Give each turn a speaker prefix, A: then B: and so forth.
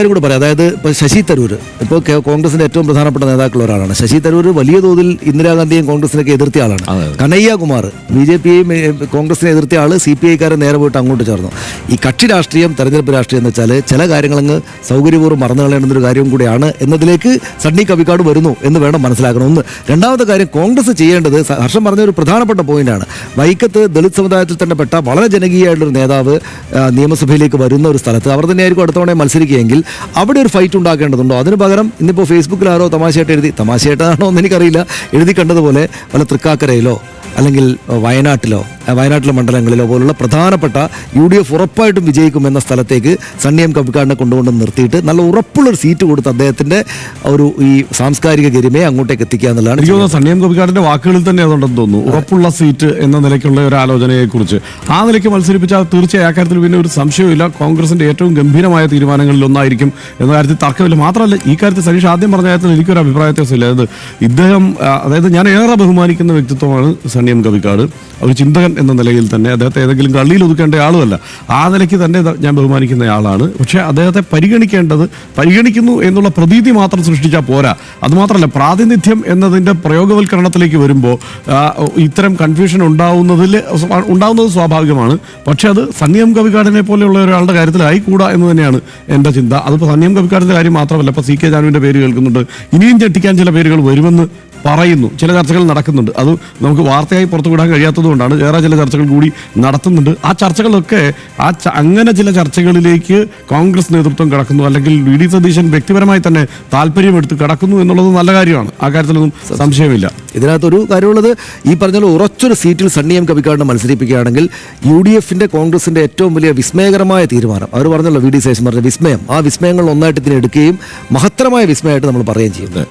A: കാര്യം കൂടെ പറയാം. അതായത് ഇപ്പോൾ ശശി തരൂർ ഇപ്പോൾ കോൺഗ്രസിന്റെ ഏറ്റവും പ്രധാനപ്പെട്ട നേതാക്കളിൽ ഒരാളാണ്. ശശി തരൂർ വലിയ തോതിൽ ഇന്ദിരാഗാന്ധിയും കോൺഗ്രസിനൊക്കെ എതിർത്തിയ ആളാണ്. കനയ്യ കുമാർ ബി ജെ പിയെയും കോൺഗ്രസിനെ എതിർത്തിയ ആൾ സി പി ഐക്കാരെ നേരെ പോയിട്ട് അങ്ങോട്ട് ചേർന്നു. ഈ കക്ഷി രാഷ്ട്രീയം തെരഞ്ഞെടുപ്പ് രാഷ്ട്രീയം എന്ന് വെച്ചാൽ ചില കാര്യങ്ങളങ്ങ് സൗകര്യപൂർവം മറന്നു കളയേണ്ടുന്ന ഒരു കാര്യവും കൂടിയാണ്. എന്നതിലേക്ക് സണ്ണി കവിക്കാട് വരുന്നു എന്ന് വേണം മനസ്സിലാക്കണം. ഒന്ന്. രണ്ടാമത്തെ കാര്യം കോൺഗ്രസ് ചെയ്യേണ്ടത് ഹർഷം പറഞ്ഞ ഒരു പ്രധാനപ്പെട്ട പോയിന്റാണ് വൈക്കത്ത് ദളിത് സമുദായത്തിൽ തന്നെ പെട്ട വളരെ ജനകീയമായിട്ടുള്ള ഒരു നേതാവ് നിയമസഭയിലേക്ക് വരുന്ന ഒരു സ്ഥലത്ത് അവർ തന്നെയായിരിക്കും അടുത്തവണ മത്സരിക്കുകയെങ്കിൽ അവിടെ ഒരു ഫൈറ്റ് ഉണ്ടാക്കേണ്ടതുണ്ടോ? അതിന് പകരം ഇന്നിപ്പോൾ ഫേസ്ബുക്കിൽ ആരോ തമാശയായിട്ട് എഴുതി തമാശയായിട്ടാണോ എന്ന് എനിക്കറിയില്ല. എഴുതി കണ്ടതുപോലെ വല്ല തൃക്കാക്കരയിലോ അല്ലെങ്കിൽ വയനാട്ടിലോ വയനാട്ടിലെ മണ്ഡലങ്ങളിലോ പോലുള്ള പ്രധാനപ്പെട്ട യു ഡി എഫ് ഉറപ്പായിട്ടും വിജയിക്കുമെന്ന സ്ഥലത്തേക്ക് സണ്ണി എം കമ്പിക്കാടിനെ കൊണ്ടുകൊണ്ട് നിർത്തിയിട്ട് നല്ല ഉറപ്പുള്ളൊരു സീറ്റ് കൊടുത്ത് അദ്ദേഹത്തിന്റെ ഒരു ഈ സാംസ്കാരിക ഗരിമയെ അങ്ങോട്ടേക്ക് എത്തിക്കുക എന്നുള്ളതാണ്
B: എനിക്ക് തോന്നുന്നു സണ്ണിയം കവിക്കാടിന്റെ വാക്കുകളിൽ തന്നെ അതുണ്ടെന്ന് തോന്നുന്നു. ഉറപ്പുള്ള സീറ്റ് എന്ന നിലയ്ക്കുള്ള ഒരു ആലോചനയെക്കുറിച്ച്. ആ നിലയ്ക്ക് മത്സരിപ്പിച്ചാൽ തീർച്ചയായും ആ കാര്യത്തിൽ പിന്നെ ഒരു സംശയമില്ല കോൺഗ്രസിന്റെ ഏറ്റവും ഗംഭീരമായ തീരുമാനങ്ങളിൽ ഒന്നായിരിക്കും എന്ന കാര്യത്തിൽ തർക്കമില്ല. മാത്രമല്ല ഈ കാര്യത്തിൽ സനീഷ് ആദ്യം പറഞ്ഞ കാര്യത്തിൽ എനിക്കൊരു അഭിപ്രായ വ്യത്യാസമില്ല അതായത് ഇദ്ദേഹം അതായത് ഞാൻ ഏറെ ബഹുമാനിക്കുന്ന വ്യക്തിത്വമാണ് സണ്ണിയം കവിക്കാട്. ഒരു ചിന്തകൻ എന്ന നിലയിൽ തന്നെ അദ്ദേഹത്തെ ഏതെങ്കിലും കള്ളിയിൽ ഒതുക്കേണ്ട ആളുമല്ല. ആ നിലയ്ക്ക് തന്നെ ഞാൻ ബഹുമാനിക്കുന്ന ആളാണ്. പക്ഷേ അദ്ദേഹത്തെ പരിഗണിക്കേണ്ടത് പരിഗണിക്കുന്നു എന്നുള്ള പ്രതീതി മാത്രം സൃഷ്ടിച്ചാൽ പോരാ. അതുമാത്രമല്ല പ്രാതിനിധ്യം എന്നതിന്റെ പ്രയോഗവൽക്കരണത്തിലേക്ക് വരുമ്പോൾ ഇത്തരം കൺഫ്യൂഷൻ ഉണ്ടാവുന്നതിൽ ഉണ്ടാവുന്നത് സ്വാഭാവികമാണ്. പക്ഷേ അത് സന്യം കവിക്കാടിനെ പോലെയുള്ള ഒരാളുടെ കാര്യത്തിലായിക്കൂടാ എന്ന് തന്നെയാണ് എന്റെ ചിന്ത. അതിപ്പോൾ സന്യം കവിക്കാടിന്റെ കാര്യം മാത്രമല്ല ഇപ്പോൾ സി കെ ജാനുവിന്റെ പേര് കേൾക്കുന്നുണ്ട്. ഇനിയും ഞെട്ടിക്കാൻ ചില പേരുകൾ വരുമെന്ന് പറയുന്നു. ചില ചർച്ചകൾ നടക്കുന്നുണ്ട്. അത് നമുക്ക് വാർത്തയായി പുറത്തു വിടാൻ കഴിയാത്തതുകൊണ്ടാണ് വേറെ ചില ചർച്ചകൾ കൂടി നടത്തുന്നുണ്ട്. ആ ചർച്ചകളൊക്കെ ആ അങ്ങനെ ചില ചർച്ചകളിലേക്ക് കോൺഗ്രസ് നേതൃത്വം കടക്കുന്നു. അല്ലെങ്കിൽ വി ഡി സതീശൻ വ്യക്തിപരമായി തന്നെ താല്പര്യമെടുത്ത് കടക്കുന്നു എന്നുള്ളത് നല്ല കാര്യമാണ്. ആ കാര്യത്തിലൊന്നും സംശയമില്ല.
A: ഇതിനകത്തൊരു കാര്യമുള്ളത് ഈ പറഞ്ഞ ഉറച്ചൊരു സീറ്റിൽ സണ്ണിയം കവിക്കാടിനെ മത്സരിപ്പിക്കുകയാണെങ്കിൽ യു ഡി എഫിന്റെ കോൺഗ്രസിന്റെ ഏറ്റവും വലിയ വിസ്മയകരമായ തീരുമാനം. അവർ പറഞ്ഞല്ലോ വി ഡി സേഷൻ പറഞ്ഞ വിസ്മയം. ആ വിസ്മയങ്ങൾ ഒന്നായിട്ട് ഇതിനെ എടുക്കുകയും മഹത്തരമായ വിസ്മയമായിട്ട് നമ്മൾ പറയുകയും ചെയ്യും